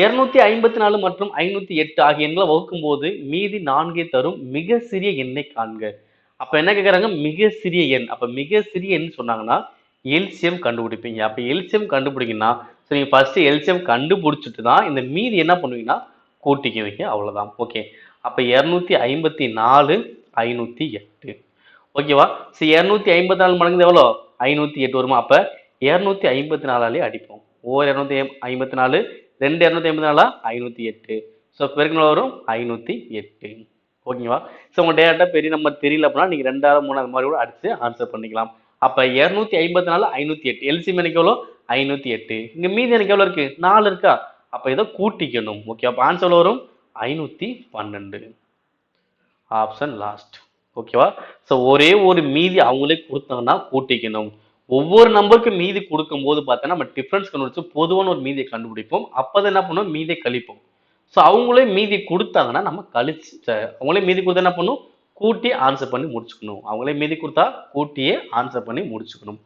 இருநூத்தி ஐம்பத்தி நாலு மற்றும் ஐநூத்தி எட்டு ஆகிய எண்களை வகுக்கும் போது மீதி நான்கே தரும் மிக சிறிய எண்ணை காண்க. அப்ப என்ன கேக்குறாங்க? மிக சிறிய எண். அப்ப மிக சிறிய எண் சொன்னாங்கன்னா எல்சியம் கண்டுபிடிப்பீங்க. அப்ப எல்சியம் கண்டுபிடிக்கணும்னா ஸோ நீங்க ஃபர்ஸ்ட் எல்சியம் கண்டுபிடிச்சிட்டு தான் இந்த மீதி என்ன பண்ணுவீங்கன்னா கூட்டிக்குவீங்க அவ்வளவுதான். ஓகே அப்ப இருநூத்தி ஐம்பத்தி நாலு ஐநூத்தி எட்டு. ஓகேவா சரி இரநூத்தி ஐம்பத்தி நாலு மடங்கு எவ்வளோ? ஐநூத்தி எட்டு வருமா? அப்ப இரநூத்தி ஐம்பத்தி நாலாலே அடிப்போம். ஓர் இரநூத்தி ஐம்பத்தி நாலு ரெண்டு இரநூத்தி ஐம்பத்தி நாலா? ஐநூத்தி எட்டு. ஸோ பெருக்கணும் வரும் ஐநூத்தி எட்டு. ஓகேவா? ஸோ உங்க டேரக்டா பெரிய நம்பர் தெரியல அப்படின்னா நீங்க ரெண்டாவது மூணாவது மாதிரி கூட அடிச்சு ஆன்சர் பண்ணிக்கலாம். அப்ப இருநூத்தி ஐம்பத்தி நாலு ஐநூத்தி எட்டு. எல்சிஎம் எனக்கு எவ்வளோ ஐநூத்தி எட்டு. இங்க மீதி எனக்கு எவ்வளோ இருக்கு? நாலு இருக்கா? அப்ப இதை கூட்டிக்கணும். ஓகே அப்ப ஆன்சர் வரும்? ஐநூத்தி பன்னெண்டு. ஆப்ஷன் லாஸ்ட் ஓகேவா ஸோ ஒரே ஒரு மீதி அவங்களே கொடுத்தாங்கன்னா கூட்டிக்கணும். ஒவ்வொரு நம்பருக்கும் மீதி கொடுக்கும்போது பார்த்தோன்னா நம்ம டிஃப்ரென்ஸ் கண்டுபிடிச்சு பொதுவான ஒரு மீதியை கண்டுபிடிப்போம். அப்போ என்ன பண்ணுவோம் மீதியை கழிப்போம். ஸோ அவங்களே மீதி கொடுத்தாங்கன்னா நம்ம கழிச்சு அவங்களே மீதி கொடுத்தா என்ன பண்ணும்? கூட்டி ஆன்சர் பண்ணி முடிச்சுக்கணும். அவங்களே மீதி கொடுத்தா கூட்டியே ஆன்சர் பண்ணி முடிச்சுக்கணும்.